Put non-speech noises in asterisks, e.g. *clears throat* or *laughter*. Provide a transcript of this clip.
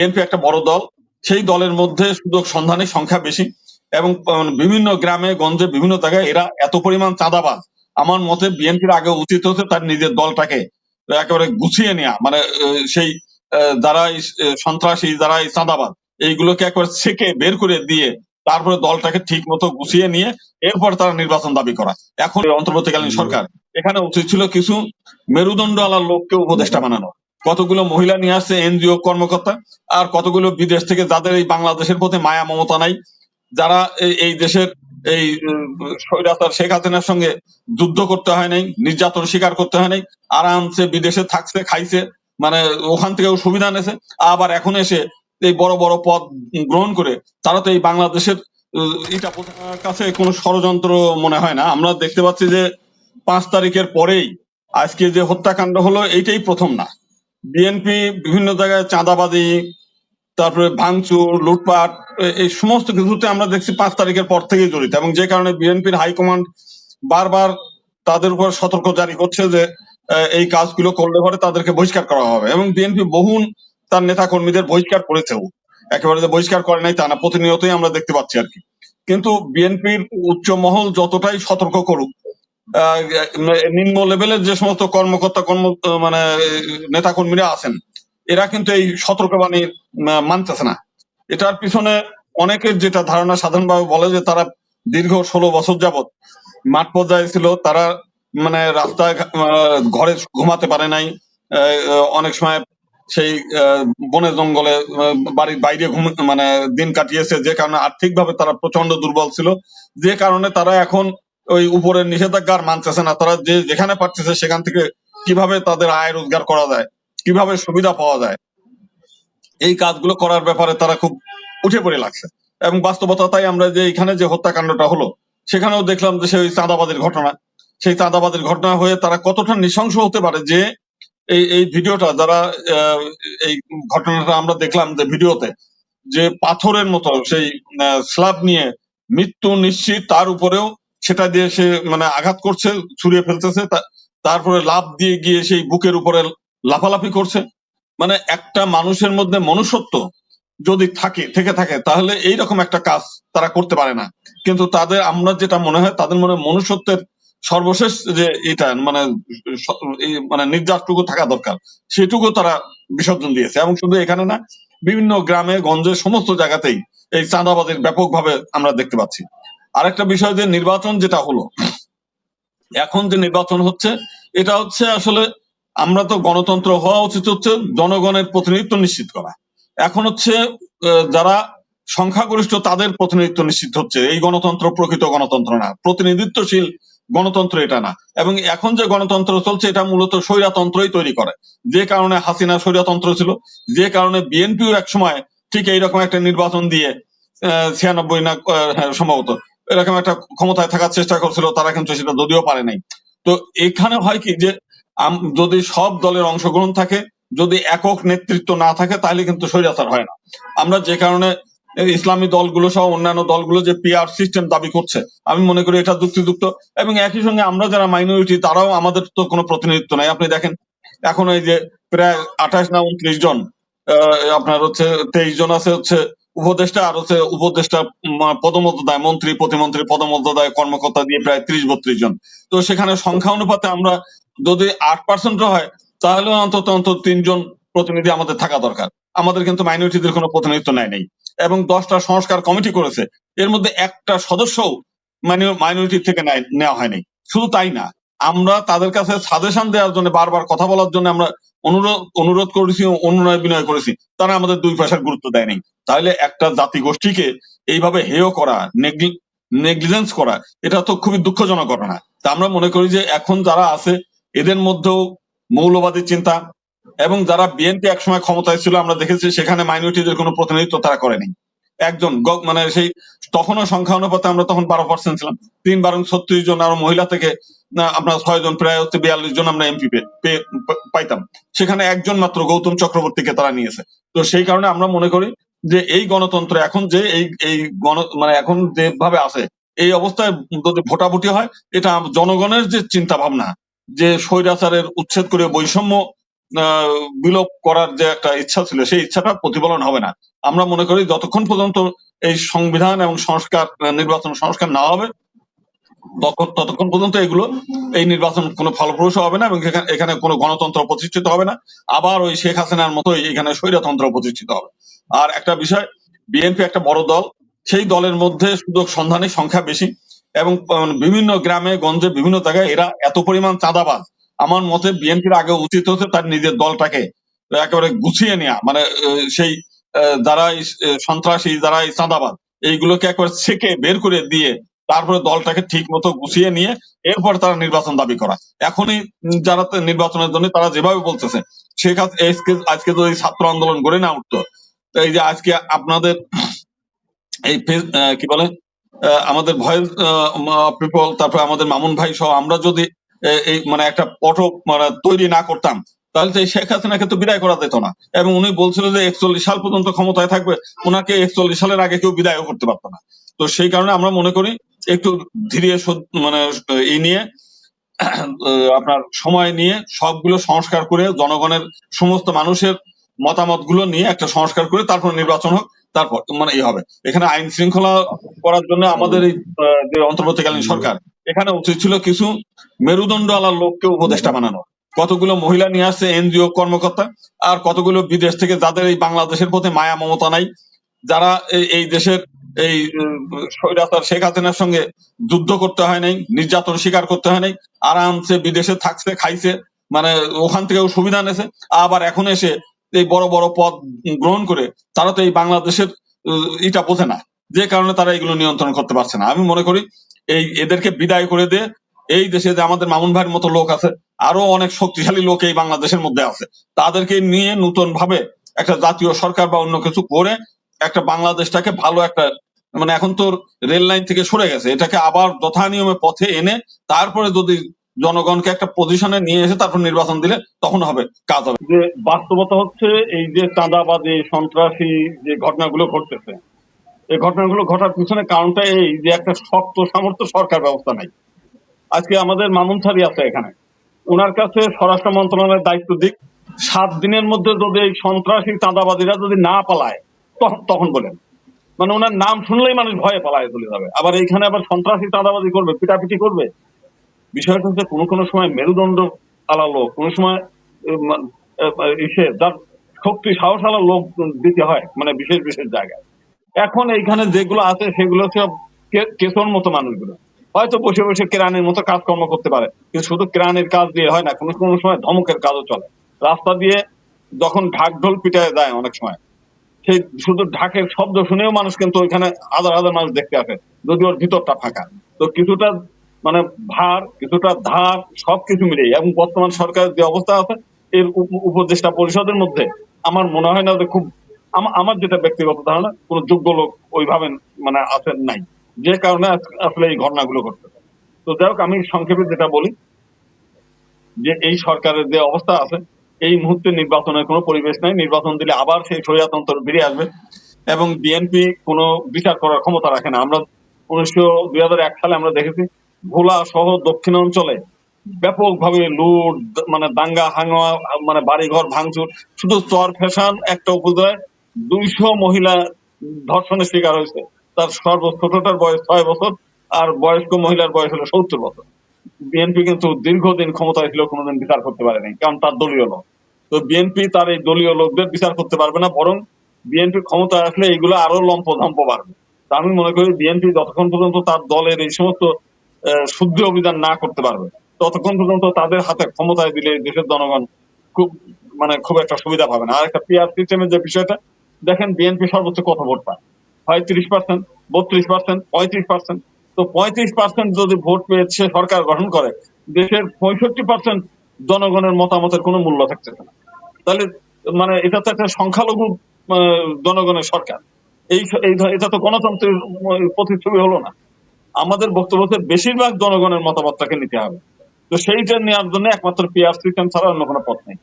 BNP একটা বড় দল, সেই দলের মধ্যে সুযোগ সন্ধানী সংখ্যা বেশি এবং বিভিন্ন গ্রামে, গঞ্জে, বিভিন্ন জায়গায় এরা এত পরিমাণ চাঁদাবাজ। আমার মতে বিএনপির আগে উচিত হচ্ছে তার নিজের দলটাকে একেবারে গুছিয়ে নেওয়া মানে সেই যারা সন্ত্রাসী যারা চাঁদাবাজ, এইগুলোকে একবার ছেকে বের করে দিয়ে তারপরে দলটাকে ঠিক মতো গুছিয়ে নিয়ে এরপর তারা নির্বাচন দাবি করা। এখন অন্তর্বর্তীকালীন সরকার, এখানে উচিত ছিল কিছু মেরুদণ্ড আলার লোককে উপদেষ্টা বানানো। কতগুলো মহিলা নিয়ে আসছে এনজিও কর্মকর্তা, আর কতগুলো বিদেশ থেকে যাদের এই বাংলাদেশের প্রতি মায়া মমতা নাই, যারা এই দেশের এই স্বৈরাচার শেখ হাসিনার সঙ্গে যুদ্ধ করতে হয় নাই, নির্যাতন স্বীকার করতে হয় নাই, আরামসে বিদেশে থাকছে, খাইছে মানে ওখান থেকেও সুবিধা নেছে আবার এখন এসে এই বড় বড় পদ গ্রহণ করে, তারা তো এই বাংলাদেশের এটা কাছে কোনো ষড়যন্ত্র মনে হয় না। আমরা দেখতে পাচ্ছি যে পাঁচ তারিখের পরেই আজকে যে হত্যাকাণ্ড হলো, এইটাই প্রথম না। বিএনপি বিভিন্ন জায়গায় চাঁদাবাজি, তারপরে ভাঙচুর, লুটপাট এই সমস্ত কিছুতে আমরা দেখছি পাঁচ তারিখের পর থেকেই জড়িত এবং যে কারণে বিএনপির হাইকমান্ড বারবার তাদের উপর সতর্ক জারি করছে যে এই কাজগুলো করলে পরে তাদেরকে বহিষ্কার করা হবে এবং বিএনপি বহু তার নেতা কর্মীদের বহিষ্কার করেছেও। একেবারে যে বহিষ্কার করে নাই তা না, প্রতিনিয়তই আমরা দেখতে পাচ্ছি আর কি। কিন্তু বিএনপির উচ্চ মহল যতটাই সতর্ক করুক নিম্ন লেভেলের যে সমস্ত কর্মকর্তা, কর্ম মানে নেতা কর্মীরা আছেন, এরা কিন্তু এই সতর্কবাণী মানতেছে না। এটার পিছনে অনেকের যেটা ধারণা সাধারণভাবে বলে যে তারা দীর্ঘ ষোলো বছর যাবত মাঠ পর্যায়ে ছিল, তারা মানে রাস্তায় ঘরে ঘুমাতে পারে নাই অনেক সময় সেই বনে জঙ্গলে বাড়ির বাইরে ঘুম মানে দিন কাটিয়েছে, যে কারণে আর্থিকভাবে তারা প্রচণ্ড দুর্বল ছিল, যে কারণে তারা এখন ওই উপরের নিষেধাজ্ঞা মানতেছে না। তারা যে যেখানে পারতেছে সেখান থেকে কীভাবে তাদের আয় রোজগার করা যায়, কীভাবে সুবিধা পাওয়া যায়, এই কাজগুলো করার ব্যাপারে তারা খুব উঠে পড়ে লাগছে। এবং বাস্তবতা তাই আমরা যে এখানে যে হত্যাকাণ্ডটা হলো, সেখানেও দেখলাম যে সেই চাঁদাবাদের ঘটনা। সেই চাঁদাবাদের ঘটনা হয়ে তারা কতটা নৃশংস হতে পারে যে এই এই ভিডিওটা যারা এই ঘটনাটা আমরা দেখলাম যে ভিডিওতে, যে পাথরের মতো সেই স্ল্যাব নিয়ে মৃত্যু নিশ্চিত, তার উপরেও সেটা দিয়ে সে মানে আঘাত করছে ছুড়িয়ে ফেলতেছে তারপরে লাভ দিয়ে গিয়ে সেই বুকের উপরে লাফালাফি করছে। মানে একটা মানুষের মধ্যে মনুষ্যত্ব যদি থাকে, থেকে থাকে, তাহলে এইরকম একটা কাজ তারা করতে পারে না। কিন্তু তাদের, আমরা যেটা মনে হয়, তাদের মনে মনুষ্যত্বের সর্বশেষ যে এটা মানে মানে নির্যাসটুকু থাকা দরকার। সেটুকু তারা বিসর্জন দিয়েছে। এবং শুধু এখানে না, বিভিন্ন গ্রামে, গঞ্জে, সমস্ত জায়গাতেই এই চাঁদাবাদের ব্যাপকভাবে আমরা দেখতে পাচ্ছি। আরেকটা বিষয় যে নির্বাচন যেটা হলো এখন যে নির্বাচন হচ্ছে এটা হচ্ছে আসলে আমরা তো গণতন্ত্র হওয়া উচিত হচ্ছে জনগণের প্রতিনিধিত্ব নিশ্চিত করা। এখন হচ্ছে যারা সংখ্যাগরিষ্ঠ তাদের প্রতিনিধিত্ব নিশ্চিত হচ্ছে। এই গণতন্ত্র প্রকৃত গণতন্ত্র না। প্রতিনিধিত্বশীল গণতন্ত্র এটা না। এবং এখন যে গণতন্ত্র চলছে এটা মূলত স্বৈরাতন্ত্রই তৈরি করে। যে কারণে হাসিনা স্বৈরাতন্ত্র ছিল যে কারণে বিএনপিও একসময় ঠিক এইরকম একটা নির্বাচন দিয়ে ছিয়ানব্বই না হ্যাঁ, সম্ভবত এরকম একটা ক্ষমতায় থাকার চেষ্টা করছিল, তারা কিন্তু সেটা যদিও পারে নাই। তো এখানে হয় কি যে যদি সব দলের অংশগ্রহণ থাকে, যদি একক নেতৃত্ব না থাকে, তাহলে কিন্তু স্বৈরাচার হয় না। আমরা যে কারণে ইসলামী দলগুলো সহ অন্যান্য দলগুলো যে পিআর সিস্টেম দাবি করছে, আমি মনে করি এটা যুক্তিযুক্ত। এবং একই সঙ্গে আমরা যারা মাইনরিটি তারাও আমাদের তো কোনো প্রতিনিধিত্ব নাই। আপনি দেখেন, এখন এই যে প্রায় আঠাশ না উনত্রিশ জন আপনার হচ্ছে তেইশ জন আছে হচ্ছে উপদেষ্টা আর হচ্ছে উপদেষ্টা পদমর্যাদায়, মন্ত্রী, প্রতিমন্ত্রী, পদমর্যাদায় কর্মকর্তা দিয়ে প্রায় ত্রিশ, বত্রিশ জন। তো সেখানে সংখ্যা অনুপাতে আমরা যদি আট পার্সেন্ট হয় তাহলে অন্তত অন্তত তিনজন প্রতিনিধি আমাদের থাকা দরকার। আমাদের কিন্তু মাইনরিটিদের কোনো প্রতিনিধিত্ব নেয় নেই। এবং দশটা সংস্কার কমিটি করেছে। এর মধ্যে একটা সদস্যও মাইনরিটি থেকে নেওয়া হয়নি। শুধু তাই না, আমরা তাদের কাছে সাজেশন দেওয়ার জন্য, বারবার কথা বলার জন্য আমরা অনুরোধ অনুরোধ করেছি, অনুনয় বিনয় করেছি, তারা আমাদের দুই পয়সার গুরুত্ব দেয়নি তাহলে একটা জাতি গোষ্ঠীকে এইভাবে হেয় করা নেগলিজেন্স করা, এটা তো খুবই দুঃখজনক ঘটনা। তা আমরা মনে করি যে এখন যারা আছে, এদের মধ্যেও মৌলবাদী চিন্তা, এবং যারা বিএনপি একসময় ক্ষমতায় ছিল, আমরা দেখেছি সেখানে মাইনরিটিদের কোনো প্রতিনিধিত্ব তারা করেনি। একজন মানে সেই তখনও সংখ্যা অনুপাতে আমরা তখন বারো পার্সেন্ট ছিলাম। তিন বারং ছত্রিশ জন আর মহিলা থেকে আপনার ছয় জন, প্রায় হচ্ছে বিয়াল্লিশ জন আমরা এমপি পাইতাম। সেখানে একজন মাত্র গৌতম চক্রবর্তীকে তারা নিয়েছে। তো সেই কারণে আমরা মনে করি যে এই গণতন্ত্র এখন যে এই এই গণ মানে এখন যেভাবে আছে, এই অবস্থায় যদি ভোটাভুটি হয়, এটা জনগণের যে চিন্তা ভাবনা যে স্বৈরাচারের উচ্ছেদ করে বৈষম্য বিলোপ করার যে একটা ইচ্ছা ছিল, সেই ইচ্ছাটা প্রতিফলন হবে না। আমরা মনে করি যতক্ষণ পর্যন্ত এই সংবিধান এবং সংস্কার, নির্বাচন সংস্কার না হবে ততক্ষণ পর্যন্ত এগুলো, এই নির্বাচন কোনো ফলপ্রসূ হবে না এবং এখানে এখানে কোনো গণতন্ত্র প্রতিষ্ঠিত হবে না। আবার ওই শেখ হাসিনার মতোই এখানে স্বৈরতন্ত্র প্রতিষ্ঠিত হবে। আর একটা বিষয়, বিএনপি একটা বড় দল, সেই দলের মধ্যে সুযোগ সন্ধানের সংখ্যা বেশি এবং বিভিন্ন গ্রামে, গঞ্জে, বিভিন্ন জায়গায় এরা এত পরিমাণ চাঁদাবাজ। আমার মতে বিএনপির আগে উচিত হচ্ছে তার নিজের দলটাকে একেবারে গুছিয়ে নেওয়া মানে সেই যারা সন্ত্রাসী যারা এই চাঁদাবাজ এইগুলোকে একবার ছেকে বের করে দিয়ে তারপরে দলটাকে ঠিক মতো গুছিয়ে নিয়ে এরপর তারা নির্বাচন দাবি করা। এখনই যারা নির্বাচনের জন্য তারা যেভাবে বলতেছে, শেখ হাস- আজকে যদি ছাত্র আন্দোলন গড়ে না উঠতো এই যে আজকে আপনাদের এই কি বলে আমাদের ভয়েস পিপল তারপরে আমাদের মামুন ভাই সহ আমরা যদি এই মানে একটা পট মানে তৈরি না করতাম, তাহলে তো শেখ হাসিনাকে তো বিদায় করা যেত না। এবং উনি বলছিল যে একচল্লিশ সাল পর্যন্ত ক্ষমতায় থাকবে ওনাকে একচল্লিশ সালের আগে কেউ বিদায় করতে পারতো না। তো সেই কারণে আমরা মনে করি একটু ধীরে মানে এই নিয়ে, *clears throat* আপনার সময় নিয়ে সবগুলো সংস্কার করে জনগণের সমস্ত মানুষের মতামতগুলো নিয়ে একটা সংস্কার করে তারপর নির্বাচন হোক, তারপর মানে এই হবে। এখানে আইন শৃঙ্খলা করার জন্য আমাদের এই যে অন্তর্বর্তীকালীন সরকার, এখানে উচিত ছিল কিছু মেরুদণ্ড আলার লোককে উপদেষ্টা বানানো। কতগুলো মহিলা নিয়ে আসছে এনজিও কর্মকর্তা, আর কতগুলো বিদেশ থেকে যাদের এই বাংলাদেশের প্রতি মায়া মমতা নাই, যারা এই দেশের এই স্বৈরাচার শেখ হাসিনার সঙ্গে যুদ্ধ করতে হয় নাই, নির্যাতন স্বীকার করতে হয় নাই, আরামসে বিদেশে থাকছে, খাইছে মানে ওখান থেকেও সুবিধা নেছে আবার এখন এসে এই বড় বড় পদ গ্রহণ করে তারা তো এই বাংলাদেশের এটা বোঝে না। যে কারণে তারা এগুলো নিয়ন্ত্রণ করতে পারছে না। আমি মনে করি এই এদেরকে বিদায় করে দিয়ে এই দেশে যে আমাদের মামুন ভাইয়ের মতো লোক আছে, আরও অনেক শক্তিশালী লোক এই বাংলাদেশের মধ্যে আছে। তাদেরকে নিয়ে নতুন ভাবে একটা জাতীয় সরকার বা অন্য কিছু করে একটা বাংলাদেশটাকে ভালো একটা মানে এখন তো রেল লাইন থেকে সরে গেছে। এটাকে আবার যথা নিয়মে পথে এনে তারপরে যদি জনগণকে একটা পজিশনে নিয়ে এসে তারপর নির্বাচন দিলে তখন হবে, কাজ হবে। যে বাস্তবতা হচ্ছে এই যে চাঁদাবাজি, সন্ত্রাসী যে ঘটনাগুলো ঘটতেছে, এই ঘটনাগুলো ঘটার পিছনে কারণটা এই যে একটা শক্ত সামর্থ্য সরকার ব্যবস্থা নাই। আজকে আমাদের মামুন সারি আছে এখানে। ওনার কাছে স্বরাষ্ট্র মন্ত্রণালয়ের দায়িত্ব দিক। সাত দিনের মধ্যে যদি এই সন্ত্রাসী চাঁদাবাদীরা যদি না পালায় তখন তখন বলেন। মানে ওনার নাম শুনলেই মানুষ ভয়ে পালায় চলে যাবে। আবার এইখানে আবার সন্ত্রাসী চাঁদাবাজি করবে, পিটাপিটি করবে? বিষয়টা হচ্ছে কোনো কোনো সময় মেরুদণ্ড আলা লোক কোনো সময় ইসে যার শক্তি, সাহস আলা লোক দিতে হয় মানে বিশেষ বিশেষ জায়গায়। এখন এইখানে যেগুলো আছে সেগুলো হচ্ছে কে- মতো মানুষগুলো। হয়তো বসে বসে কেরানির মতো কাজকর্ম করতে পারে, কিন্তু শুধু কেরানির কাজ দিয়ে হয় না, কোনো কোনো সময় ধমকের কাজও চলে। রাস্তা দিয়ে যখন ঢাক ঢোল পিটায় যায় অনেক সময়, সেই শুধু ঢাকের শব্দ শুনেও মানুষ কিন্তু ওইখানে হাজার হাজার মানুষ দেখতে আসে যদি ওর ভিতরটা ফাঁকা। তো কিছুটা মানে ভার, কিছুটা ধার, সবকিছু মিলিয়ে। এবং বর্তমান সরকারের যে অবস্থা আছে, এর উপদেষ্টা পরিষদের মধ্যে আমার মনে হয় না যে খুব আমার যেটা ব্যক্তিগত ধারণা, কোন যোগ্য লোক ওইভাবে মানে আছেন নাই। যে কারণে আসলে এই ঘটনাগুলো ঘটতেছে তো যাই হোক, আমি সংক্ষেপে যেটা বলি, যে এই সরকারের যে অবস্থা আছে, এই মুহূর্তে নির্বাচনের কোনো পরিবেশ নাই। নির্বাচন দিলে আবার সেই স্বৈরতন্ত্র ফিরে আসবে। এবং বিএনপি কোনো বিচার করার ক্ষমতা রাখে না। আমরা উনিশশো দুই সালে আমরা দেখেছি ভোলা সহ দক্ষিণাঞ্চলে ব্যাপকভাবে লুট মানে দাঙ্গা হাঙ্গামা মানে বাড়িঘর ভাঙচুর, শুধু চর ফ্যাশন একটা উপজেলায় দুইশো মহিলা ধর্ষণের শিকার হয়েছে। তার সর্বছোটটার বয়স ছয় বছর, আর বয়স্ক মহিলার বয়স হলো সত্তর বছর। বিএনপি কিন্তু দীর্ঘদিন ক্ষমতায় ছিল, কোনোদিন বিচার করতে পারেনি, কারণ তার দলীয় লোক। তো বিএনপি তার এই দলীয় লোকদের বিচার করতে পারবে না, বরং বিএনপি ক্ষমতায় আসলে এইগুলো আরও লম্পঝম্প বাড়বে। আমি মনে করি বিএনপি যতক্ষণ পর্যন্ত তার দলের এই সমস্ত শুদ্ধি অভিযান না করতে পারবে। ততক্ষণ পর্যন্ত তাদের হাতে ক্ষমতায় দিলে দেশের জনগণ খুব মানে খুব একটা সুবিধা পাবে না। আর একটা পিআর সিস্টেমের যে বিষয়টা, দেখেন বিএনপি সর্বোচ্চ কত ভোট পায়? হয় পার্সেন্ট বত্রিশ পার্সেন্ট পঁয়ত্রিশ পার্সেন্ট তো পঁয়ত্রিশ পার্সেন্ট যদি ভোট পেয়ে সে সরকার গঠন করে, দেশের পঁয়ষট্টি পার্সেন্ট জনগণের মতামতের কোনো মূল্য থাকছে না। তাহলে মানে এটা তো একটা সংখ্যালঘু জনগণের সরকার। এই এটা তো গণতন্ত্রের প্রতিচ্ছবি হলো না। আমাদের বক্তব্য বেশিরভাগ জনগণের মতামতটাকে নিতে হবে। তো সেইটা নেওয়ার জন্য একমাত্র পিআর ছাড়া অন্য কোনো পথ নেই।